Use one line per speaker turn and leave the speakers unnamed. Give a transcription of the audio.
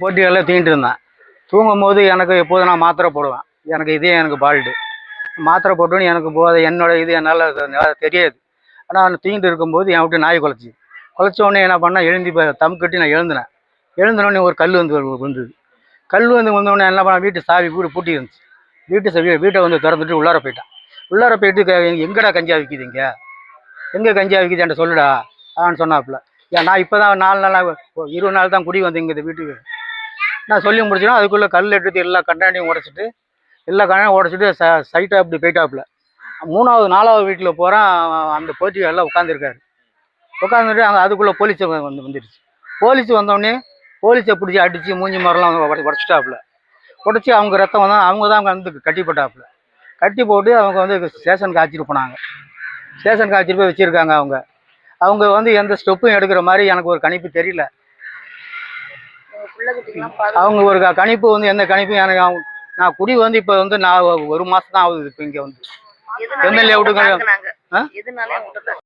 போட்டிகளில் தீண்டு இருந்தேன். தூங்கும் போது எனக்கு எப்போதும் நான் மாத்திரை போடுவேன். எனக்கு இதே எனக்கு பால்டு. மாத்திரை போட்டோன்னு எனக்கு போதை என்னோட இது என்னால் தெரியாது. ஆனால் நான் தீண்டு இருக்கும்போது என் விட்டு நாய் குலைச்சி. குலைச்சோடனே என்ன பண்ணேன்? எழுந்தி இப்போ தம் கட்டி நான் எழுந்தினேன். எழுந்தினோடனே ஒரு கல் வந்து வந்தது. கல் வந்து வந்தோடனே என்ன பண்ண வீட்டு சாவி வீடு பூட்டி இருந்துச்சு. வீட்டு சாவி வீட்டை வந்து திறந்துட்டு உள்ளார போயிட்டான். உள்ளார போயிட்டு எங்கடா கஞ்சா விற்கிது இங்கே? எங்கே கஞ்சா விற்கிது என்கிட்ட சொல்லுடா. ஆன்னு சொன்னாப்புல. ஏன் நான் இப்போ தான் நாலு நாளாக இருபது நாள் தான் குடி வந்தேன் இந்த வீட்டுக்கு. நான் சொல்லி முடிச்சோன்னா அதுக்குள்ளே கல் எடுத்து எல்லா கண்டாண்டியும் உடச்சிட்டு எல்லா கண்டாண்டியும் உடச்சிட்டு ச சைட்டாக அப்படி போயிட்டாப்புல. மூணாவது நாலாவது வீட்டில் போகிறேன் அந்த போட்டி எல்லாம் உட்காந்துருக்காரு உட்காந்துட்டு அங்கே அதுக்குள்ளே போலீஸ் வந்து வந்துடுச்சு போலீஸ் வந்தோடனே போலீஸை பிடிச்சி அடித்து மூஞ்சி மரம்லாம் உடச்சிட்டாப்புல. உடச்சி அவங்க ரத்தம் வந்தால் அவங்க தான் அங்கே வந்து கட்டி போட்டாப்புல. கட்டி போட்டு அவங்க வந்து ஸ்டேஷனுக்கு அழைச்சிட்டு போனாங்க. ஸ்டேஷனுக்கு அழைச்சிட்டு போய் வச்சுருக்காங்க அவங்க. அவங்க வந்து எந்த ஸ்டெப்பும் எடுக்கிற மாதிரி எனக்கு ஒரு கணிப்பு தெரியல. அவங்க ஒரு கணிப்பு வந்து எந்த கணிப்பும் எனக்கு அவங்க- நான் குடி வந்து இப்போ வந்து நான் ஒரு மாதம் தான் ஆகுது இப்போ இங்கே வந்து. MLA விட்டுங்க.